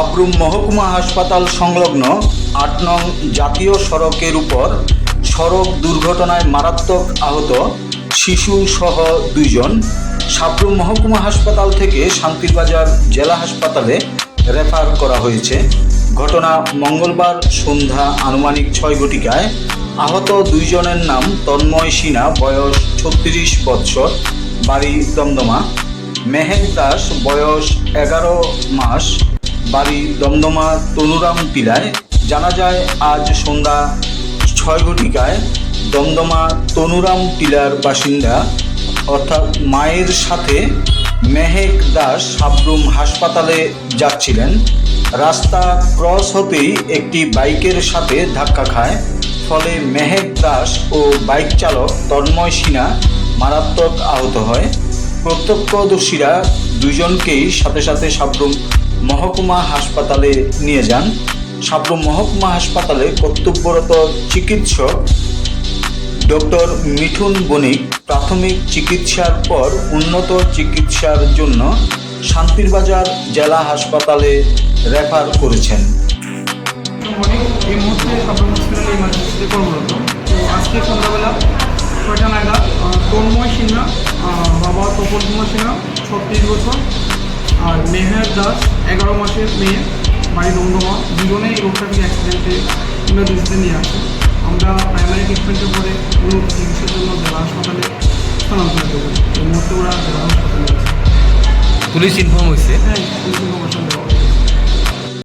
সাবরুম মহকুমা হাসপাতাল সংলগ্ন আট নং জাতীয় সড়কের উপর সড়ক দুর্ঘটনায় মারাত্মক আহত শিশু সহ দুইজন সাবরুম মহকুমা হাসপাতাল থেকে শান্তিরবাজার জেলা হাসপাতালে রেফার করা হয়েছে। ঘটনা মঙ্গলবার সন্ধ্যা আনুমানিক ছয় ঘটিকায় আহত দুইজনের নাম তন্ময় সিনহা, বয়স ছত্রিশ বৎসর, বাড়ি দমদমা। মেহেক দাস, বয়স এগারো মাস। বাড়ি দমদমা তনুরাম টিলায়। জানা যায়, আজ সন্ধ্যা ছয় ঘটিকায় দমদমা তনুরাম টিলার বাসিন্দা, অর্থাৎ মায়ের সাথে মেহেক দাস সাবরুম হাসপাতালে যাচ্ছিলেন। রাস্তা ক্রস হতেই একটি বাইকের সাথে ধাক্কা খায়। ফলে মেহেক দাস ও বাইক চালক তন্ময় সিনহা মারাত্মক আহত হয়। প্রত্যক্ষদর্শীরা দুজনকেই সাথে সাথে সাবরুম মহকুমা হাসপাতালে নিয়ে যান। সাব্য মহকুমা হাসপাতালে কর্তব্যরত চিকিৎসক ডক্টর মিঠুন বণিক প্রাথমিক চিকিৎসার পর উন্নত চিকিৎসার জন্য শান্তিরবাজার জেলা হাসপাতালে রেফার করেছেন। এই মুহূর্তে আজকে সন্ধ্যাবেলা ছয়টা নাগাদ তন্ময় সিনহা বাবা তপন সিনহা, ছত্রিশ বছর আর মেহের দাস এগারো মাসের মেয়ে বাড়ি দমদমা। দুজনেই ট্রাফিক অ্যাক্সিডেন্টে ইমার্জেন্সিতে নিয়ে আসে। আমরা প্রাইমারি ট্রিটমেন্টের পরে কোনো চিকিৎসার জন্য জেলা হাসপাতালে স্থানান্তরিত করি এই মুহূর্তে ওরা জেলা হাসপাতালে আছে। পুলিশ ইনফর্ম হয়েছে? হ্যাঁ পুলিশ ইনফরমেশন দেওয়া।